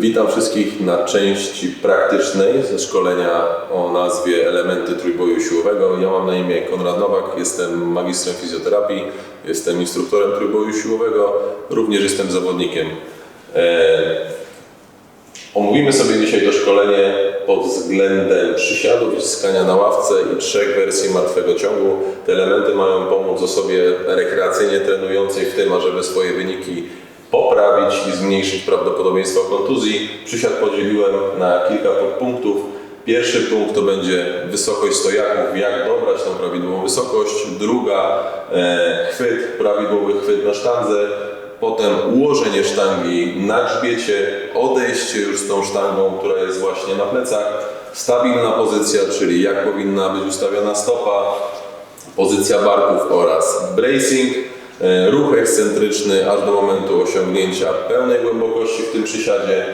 Witam wszystkich na części praktycznej ze szkolenia o nazwie Elementy trójboju siłowego. Ja mam na imię Konrad Nowak, jestem magistrem fizjoterapii, jestem instruktorem trójboju siłowego, również jestem zawodnikiem. E, Omówimy sobie dzisiaj to szkolenie pod względem przysiadów i na ławce i trzech wersji martwego ciągu. Te elementy mają pomóc osobie rekreacyjnie trenującej w tym, ażeby swoje wyniki poprawić i zmniejszyć prawdopodobieństwo kontuzji. Przysiad podzieliłem na kilka podpunktów. Pierwszy punkt to będzie wysokość stojaków, jak dobrać tą prawidłową wysokość. Druga, e, chwyt, prawidłowy chwyt na sztandze. Potem ułożenie sztangi na grzbiecie, odejście już z tą sztangą, która jest właśnie na plecach. Stabilna pozycja, czyli jak powinna być ustawiona stopa, pozycja barków oraz bracing, ruch ekscentryczny aż do momentu osiągnięcia pełnej głębokości w tym przysiadzie.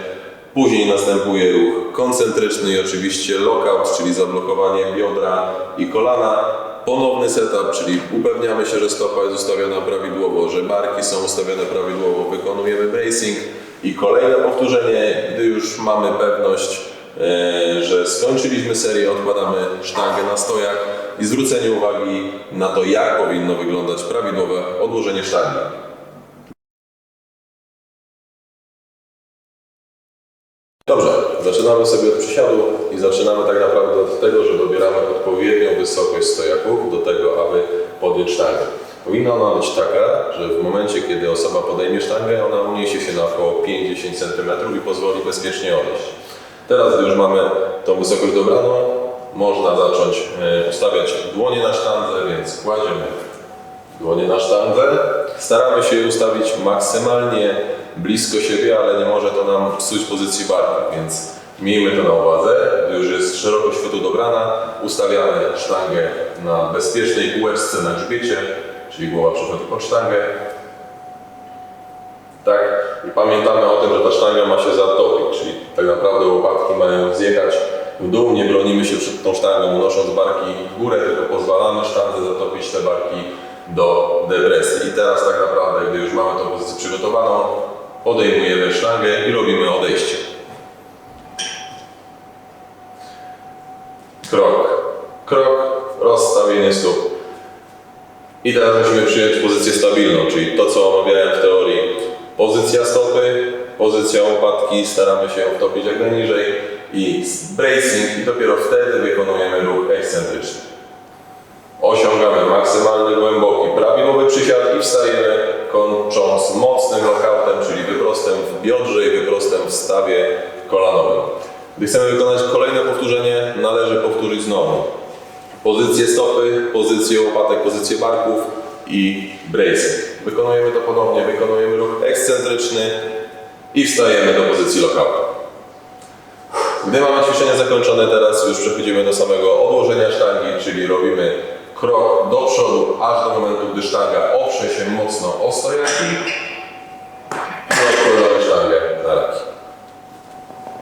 Później następuje ruch koncentryczny i oczywiście lockout, czyli zablokowanie biodra i kolana. Ponowny setup, czyli upewniamy się, że stopa jest ustawiona prawidłowo, że barki są ustawione prawidłowo, wykonujemy bracing i kolejne powtórzenie, gdy już mamy pewność, e, że skończyliśmy serię, odkładamy sztangę na stojak i zwrócenie uwagi na to, jak powinno wyglądać prawidłowe odłożenie sztangi. Dobrze, zaczynamy sobie od przysiadu i zaczynamy tak naprawdę od tego, że dobieramy odpowiednią wysokość stojaków do tego, aby podjąć sztangę. Powinna ona być taka, że w momencie, kiedy osoba podejmie sztangę, ona uniesie się na około 5-10 cm i pozwoli bezpiecznie odejść. Teraz, gdy już mamy tą wysokość dobraną, można zacząć e, ustawiać dłonie na sztandze, więc kładziemy dłonie na sztandze. Staramy się je ustawić maksymalnie blisko siebie, ale nie może to nam psuć pozycji barki, więc miejmy to na uwadze. Gdy już jest szerokość chwytu dobrana, ustawiamy sztangę na bezpiecznej półeczce na grzbiecie, czyli głowa przychodzi pod sztangę. Tak, i pamiętamy o tym, że ta sztanga ma się zatopić, czyli tak naprawdę łopatki mają w dół, nie bronimy się przed tą sztangą, unosząc barki w górę, tylko pozwalamy sztandze zatopić te barki do depresji. I teraz tak naprawdę, gdy już mamy tą pozycję przygotowaną, podejmujemy sztangę i robimy odejście. Krok, krok, rozstawienie stóp. I teraz musimy przyjąć pozycję stabilną, czyli to, co omawiałem w teorii. Pozycja stopy, pozycja łopatki, staramy się ją wtopić jak najniżej i bracing i dopiero wtedy wykonujemy ruch ekscentryczny. Osiągamy maksymalny głęboki prawidłowy przysiad i wstajemy kończąc mocnym lockoutem, czyli wyprostem w biodrze i wyprostem w stawie kolanowym. Gdy chcemy wykonać kolejne powtórzenie, należy powtórzyć znowu pozycję stopy, pozycję łopatek, pozycję barków i bracing. Wykonujemy to ponownie, wykonujemy ruch ekscentryczny i wstajemy do pozycji lockoutu. Gdy mamy ćwiczenie zakończone, teraz już przechodzimy do samego odłożenia sztangi, czyli robimy krok do przodu, aż do momentu, gdy sztanga oprze się mocno o stojaki